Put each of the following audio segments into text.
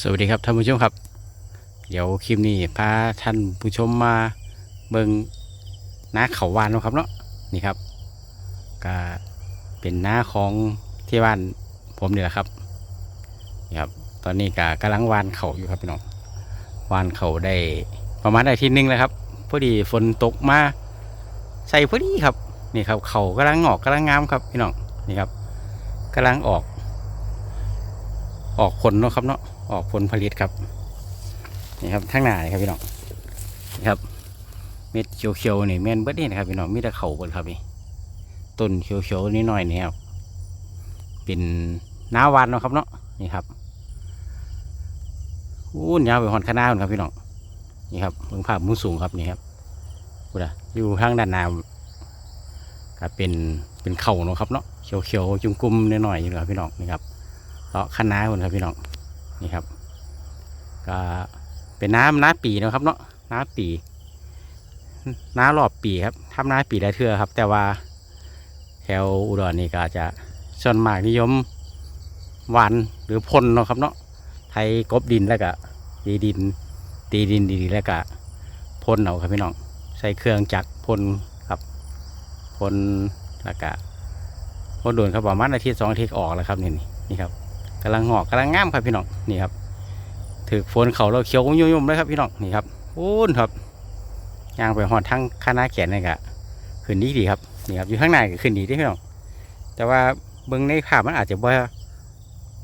สวัสดีครับท่านผู้ชมครับ เดี๋ยวคลิปนี้พาท่านผู้ชมมาเบิงนาเขาวานนะครับเนาะนี่ครับ ก็เป็นนาของที่บ้านผมนี่แหละครับนี่ครับ ตอนนี้ก็กำลังวานเขาอยู่ครับพี่น้องวานเขาได้ประมาณอาทิตย์หนึงแล้วครับพอดีฝนตกมาใส่พอดีครับนี่ครับเขากำลังงอกกำลังงามครับพี่น้องนี่ครับกำลังออก ออกผลเนาะครับเนาะออกผลผลิตครับนี่ครับทั้งหน้าเลยครับพี่น้องนี่ครับเม็ดเขียวๆนี่แม่นเบิดนี่นะครับพี่น้องมีแต่เข่าเบิดครับนี่ต้นเขียวๆนิดหน่อยนี่ครับเป็นน้าวานเนาะครับเนาะนี่ครับอู้ยาวไปหอนข้างหน้าครับพี่น้องนี่ครับเบื้องภาพมุมสูงครับนี่ครับพูดอะอยู่ทางด้านหน้าก็เป็นเป็นเข่าเนาะครับเนาะเขียวๆจุ่มกุมนิดหน่อยอยู่ครับพี่น้องนี่ครับ เลาะคันน้าคนครับพี่น้องนี่ครับ ก็เป็นน้ำน้าปีนะครับเนาะน้าปีน้ารอบปีครับทำน้าปีได้เทื่อครับ แต่ว่าแถวอุดรนี่ก็จจะส่วนมากนิยมหวานหรือพ่นเนาะครับเนาะไทยกบดินแล้วก็ดีดิน ตีดินดีๆแล้วก็พ่นเอาครับพี่น้องใส่เครื่องจักรพ่นครับพ่นแล้วก็พ่นโดนครับประมาณอาทิตย์สองอาทิตย์ออกแล้วครับนี่นี่ครับ กำลังงอกกำลังงามครับพี่น้องนี่ครับถือฝนเขาเราเขียวยุ่มๆเลยครับพี่น้องนี่ครับอู้นครับยางไปหอดทั้งคณะแขนนี่ก็ขึ้นดีดีครับนี่ครับอยู่ข้างในก็ขึ้นดีเด้พี่น้องแต่ว่าเบิ้งในภาพมันอาจจะบ่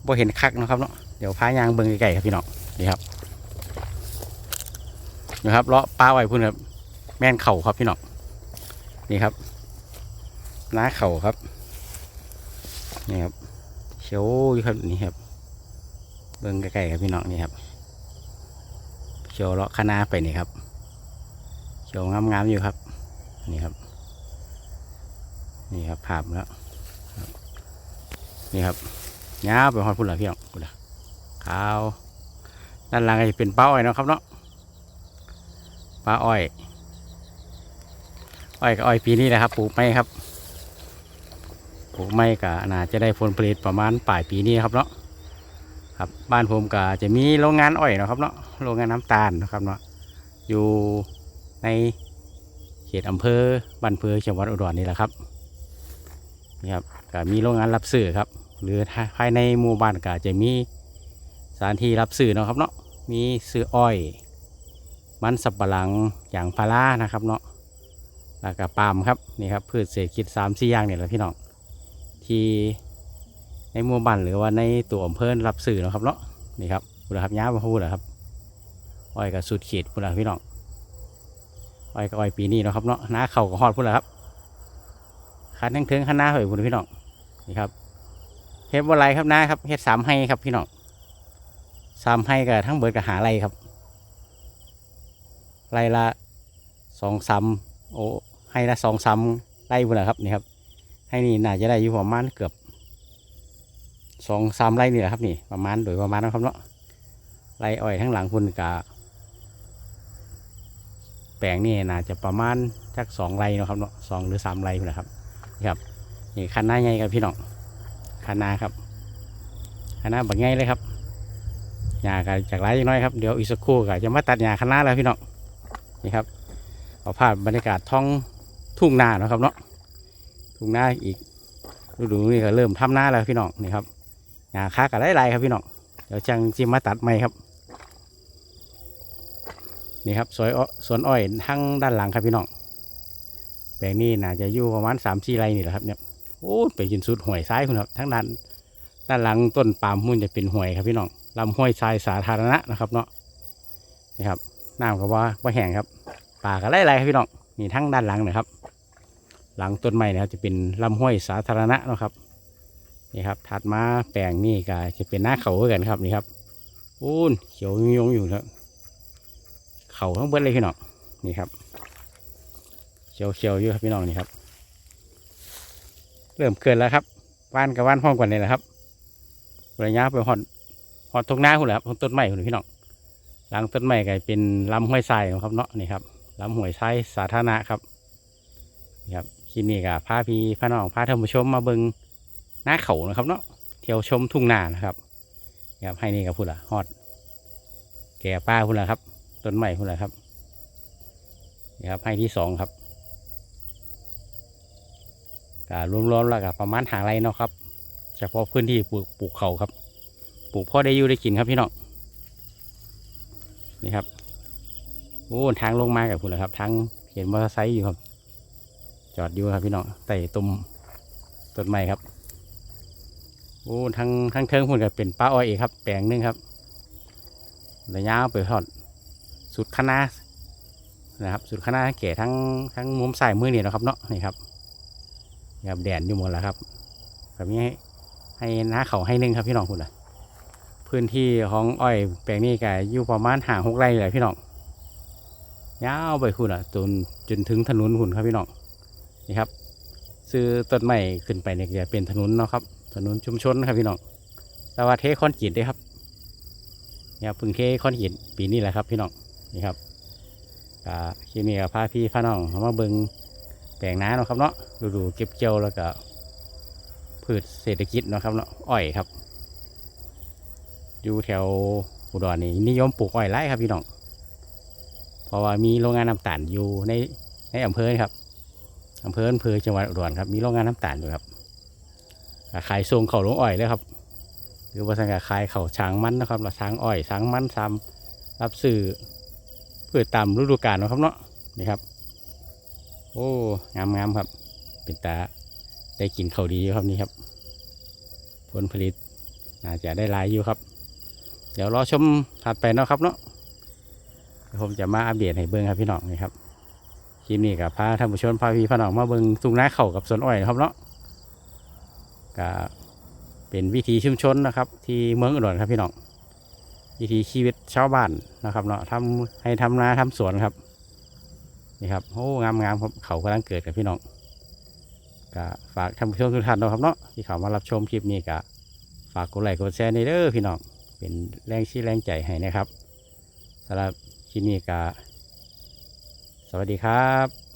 บ่เห็นคักนะครับเนาะเดี๋ยวพายางเบิ้งไกลๆครับพี่น้องนี่ครับนะครับเลาะปลาไว้พุ่นครับ แม่นเข่าครับพี่น้องนี่ครับน้าเข่าครับนี่ครับ ขียวอยู่ครับนี่ครับ เบิ้งใกล้ๆครับพี่น้องนี่ครับ เขียวเลาะคณะไปนี่ครับ เขียวงามๆอยู่ครับ นี่ครับ นี่ครับภาพแล้วนี่ครับยาวไปหอดพุ่นละพี่น้องพุ่นละขาวด้านล่างก็จะเป็นป้าอ้อยนะครับเนาะป้าอ้อย อ้อยกับอ้อยปีนี้แหละครับปลูกไม่ครับ ลูกไม้ก็น่าจะได้ผลผลิตประมาณปลายปีนี้ครับเนาะครับบ้านผมก็จะมีโรงงานอ้อยนะครับเนาะโรงงานน้ำตาลนะครับเนาะอยู่ในเขตอำเภอบ้านเพือจังหวัดอุดรนี่แหละครับนี่ครับก็มีโรงงานรับซื้อครับหรือภายในหมู่บ้านก็จะมีสถานที่รับซื้อนะครับเนาะมีซื้ออ้อย มันสับปะหลังอย่างพารานะครับเนาะแล้วก็ปาล์มครับนี่ครับพืชเศรษฐกิจสามสี่อย่างเนี่ยแหละพี่น้อง ที่ในมู่บ้านหรือว่าในตัวอำเภอรับสื่อนะครับเนาะนี่ครับพูดนะครับย้ามาพูดนะครับอ้อยกับสุดขีดพูดนะพี่น้องอ้อยกับอ้อยปีนี้นะครับเนาะหน้าเข่ากับฮอดพูดนะครับคันทั้งเทิงคันหน้าเหยพูดนะพี่น้องนี่ครับเฮ็ดว่าไรครับหน้าครับเฮ็ดสามให้ครับพี่น้องสามให้กับทั้งเบิดกับหาไรครับไรละสองซ้ำโอ้ให้ละสองซ้ำไรพูดนะครับนี่ครับ ให้นี่น่าจะได้อยู่ประมาณเกือบสองสามไร่นี่แหละครับนี่ประมาณโดยประมาณนะครับเนาะไร่อ้อยทั้งหลังคุณกะแปลงนี่น่าจะประมาณจักสองไร่เนาะครับเนาะสองหรือสามไร่นะครับนี่ครับนี่คันหน้าใหญ่ครับพี่น้องคันนาครับคันนาบักใหญ่เลยครับหญ้าก็จากไร่น้อยครับเดี๋ยวอีกสักครู่ก็จะมาตัดหญ้าคันนาแล้วพี่น้องนี่ครับเอาภาพบรรยากาศท้องทุ่งนาเนาะครับเนาะ ทุ่งนาอีกฤดูนี้ก็เริ่มทำหน้าแล้วพี่น้องนี่ครับหญ้าค้าก็ได้ไรครับพี่น้องเดี๋ยวจังจิมาตัดใหม่ครับนี่ครับสวยสวนอ้อยทั้งด้านหลังครับพี่น้องแปลงนี้น่าจะอยู่ประมาณสามสี่ไร่นี่แหละครับเนี่ยโอ้ไปยินสุดห่วยซ้ายคุณครับทั้งด้านด้านหลังต้นปาล์มมุ่นจะเป็นห่วยครับพี่น้องลำห้วยทรายสาธารณะนะครับเนาะนี่ครับน้ำก็ว่าว่าแห้งครับป่าก็ได้ไรครับพี่น้องนี่ทั้งด้านหลังนะครับ หลังต้นไม้นะครับจะเป็นลำห้วยสาธารณะนะครับนี่ครับถัดมาแปลงนี่ก็จะเป็นหน้าเขาเหมือนกันครับนี่ครับอู้นเขียวยงอยู่ครับเขาทั้งเบิดเลยพี่น้องนี่ครับเขียวเขียวอยู่ครับพี่น้องนี่ครับ เริ่มเกินแล้วครับว่านกับว่านห้องกว่านี่แหละครับระยะไปหอดหอดทงหน้าคุณแหละครับต้นไม้คุณพี่น้องหลังต้นไม้ก็เป็นลำห้วยทรายนะครับเนาะนี่ครับลำห้วยทรายสาธารณะครับครับ ลิปนี้ก็พาพี่พาน้องพาท่านผู้ชมมาเบิงหน้าเขานะครับเนาะเที่ยวชมทุ่งนานะครับครับให้นี่ก็พูดละฮอด แก่ป้าพุ่นละครับต้นใหม่พุ่นละครับนี่ครับให้ที่สองครับก็รวมๆแล้วก็ประมาณหาไรเนาะครับเฉพาะพื้นที่ปลูกปลูกเขาครับ ปลูกพ่อได้อยู่ได้กินครับพี่น้องนี่ครับโอ้ทางลงมากับคุณเหรอครับทางเห็นมอเตอร์ไซค์อยู่ครับ จอดอยู่ครับพี่น้องไต่ตุ่มต้นไม้ครับโอ้ทางทางเทิงพุ่นก็เป็นป้าอ้อยอีกครับ แปลงนึงครับระยะไปทอดสุดคณะนะครับ สุดคณะแก่ทั้งทั้งมุมซ้ายมือเนี่ยนะครับเนาะนี่ครับนี่ครับแดดอยู่หมดแล้วครับแบบนี้ให้หน้าเขาให้นึ่งครับพี่น้องคุณล่ะพื้นที่ของอ้อยแปลงนี้ก็อยู่ประมาณห่างหกไร่เลยพี่น้องยาวไปคุณอะจนจนถึงถนนคุณครับพี่น้อง นี่ครับ ซื้อต้นไม้ขึ้นไปเนี่ยจะเป็นถนนเนาะครับ ถนนชุมชนครับพี่น้องแต่ว่าเทคอนกรีตด้วยครับเนี่ยเพึ่งเทคอนกรีตปีนี้แหละครับ พี่น้องนี่ครับก็คลิปนี้ก็พาพี่พาน้องเขามาเบิงแปลงน้าเนาะครับเนาะดูดูๆเก็บเกี่ยวแล้วก็พืชเศรษฐกิจเนาะครับเนาะอ้อยครับ อยู่แถวอุดรนี่นิยมปลูกอ้อยไร่ครับพี่น้องเพราะว่ามีโรงงานน้ำตาลอยู่ในในอำเภอครับ อำเภออำเภอจังหวัดอุดรครับ มีโรงงานน้ำตาลอยู่ครับขายส่งเข้าลงอ้อยเลยครับ หรือว่าสังกัดขายเข่าช้างมันนะครับเราช้างอ้อยช้างมันซ้ำรับซื้อเพื่อตามฤดูกาลนะครับเนาะนี่ครับ โอ้งามงามๆครับ เป็นตาได้กินเข่าดีอยู่ครับนี่ครับ ผลผลิตน่าจะได้หลายอยู่ครับ เดี๋ยวรอชมถัดไปเนาะครับเนาะผมจะมาอัปเดตให้เบิ้งครับพี่น้องนี่ครับ คลิปนี้กับพาท่านผู้ชมพาพี่พาน้องมาเบิ้งทุ่งนาเขากับสวนอ้อยครับเนาะก็เป็นวิถีชุมชนนะครับ ที่เมืองอุดรครับพี่น้องวิถีชีวิตชาวบ้านนะครับเนาะทำให้ทำนาทำสวนครับนี่ครับโอ้งามๆครับเขากำลังเกิดกับพี่น้องก็ฝากท่านผู้ชมทุกท่านนะครับเนาะที่เขามารับชมคลิปนี้ก็ฝากกดไลค์กดแชร์ในเด้อพี่น้องเป็นแรงชี้แรงใจให้นะครับสำหรับคลิปนี้ก็ สวัสดีครับ